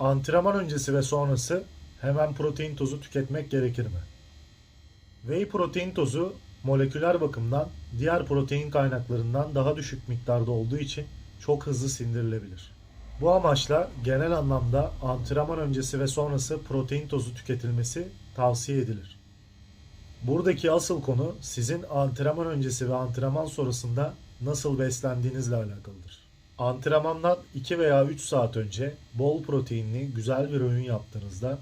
Antrenman öncesi ve sonrası hemen protein tozu tüketmek gerekir mi? Whey protein tozu moleküler bakımdan diğer protein kaynaklarından daha düşük miktarda olduğu için çok hızlı sindirilebilir. Bu amaçla genel anlamda antrenman öncesi ve sonrası protein tozu tüketilmesi tavsiye edilir. Buradaki asıl konu sizin antrenman öncesi ve antrenman sonrasında nasıl beslendiğinizle alakalıdır. Antrenmandan 2 veya 3 saat önce bol proteinli güzel bir öğün yaptığınızda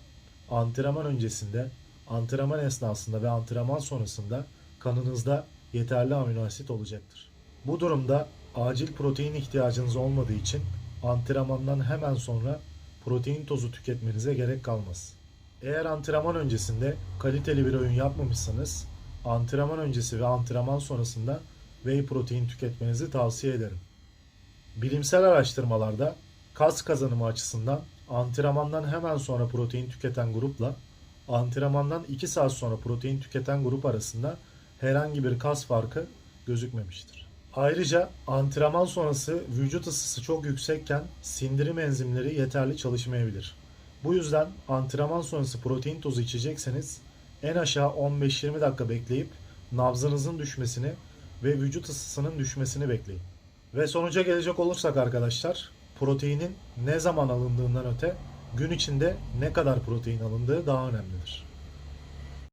antrenman öncesinde, antrenman esnasında ve antrenman sonrasında kanınızda yeterli amino asit olacaktır. Bu durumda acil protein ihtiyacınız olmadığı için antrenmandan hemen sonra protein tozu tüketmenize gerek kalmaz. Eğer antrenman öncesinde kaliteli bir öğün yapmamışsanız antrenman öncesi ve antrenman sonrasında whey protein tüketmenizi tavsiye ederim. Bilimsel araştırmalarda kas kazanımı açısından antrenmandan hemen sonra protein tüketen grupla antrenmandan 2 saat sonra protein tüketen grup arasında herhangi bir kas farkı gözükmemiştir. Ayrıca antrenman sonrası vücut ısısı çok yüksekken sindirim enzimleri yeterli çalışmayabilir. Bu yüzden antrenman sonrası protein tozu içecekseniz en aşağı 15-20 dakika bekleyip nabzınızın düşmesini ve vücut ısısının düşmesini bekleyin. Ve sonuca gelecek olursak arkadaşlar, proteinin ne zaman alındığından öte gün içinde ne kadar protein alındığı daha önemlidir.